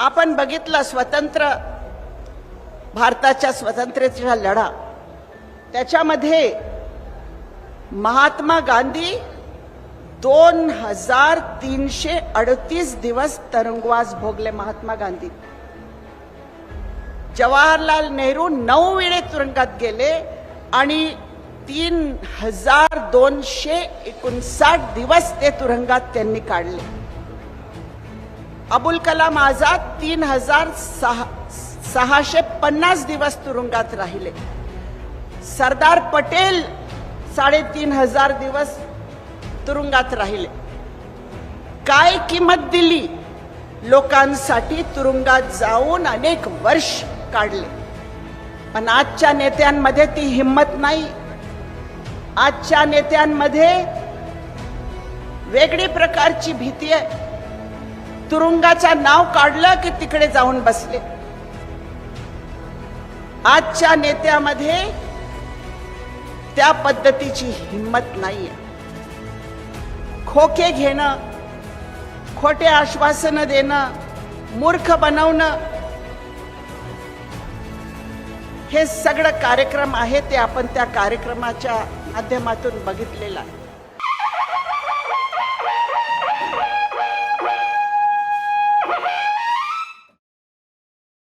आपण बघितलं स्वतंत्र भारताच्या स्वतंत्रतेचा लढा. त्याच्यामध्ये महात्मा गांधी दोन हजार तीनशे अडतीस दिवस तरुंगवास भोगले महात्मा गांधी. जवाहरलाल नेहरू नऊ वेळे तुरुंगात गेले आणि तीन हजार दोनशे एकोणसाठ दिवस ते तुरुंगात त्यांनी काढले. अबुल कलाम आझाद तीन हजार सहा सहाशे पन्नास दिवस तुरुंगात राहिले. सरदार पटेल साडेतीन हजार दिवस तुरुंगात राहिले. काय किंमत दिली? लोकांसाठी तुरुंगात जाऊन अनेक वर्ष काढले. पण आजच्या नेत्यांमध्ये ती हिंमत नाही. आजच्या नेत्यांमध्ये वेगळी प्रकारची भीती आहे. तुरुंगाचं नाव काढलं की तिकडे जाऊन बसले. आजच्या नेत्यामध्ये त्या पद्धतीची हिंमत नाहीये. खोके घेणं खोटे आश्वासनं देणं मूर्ख बनवणं हे सगळं कार्यक्रम आहे ते आपण त्या कार्यक्रमाच्या माध्यमातून बघितलेलं आहे.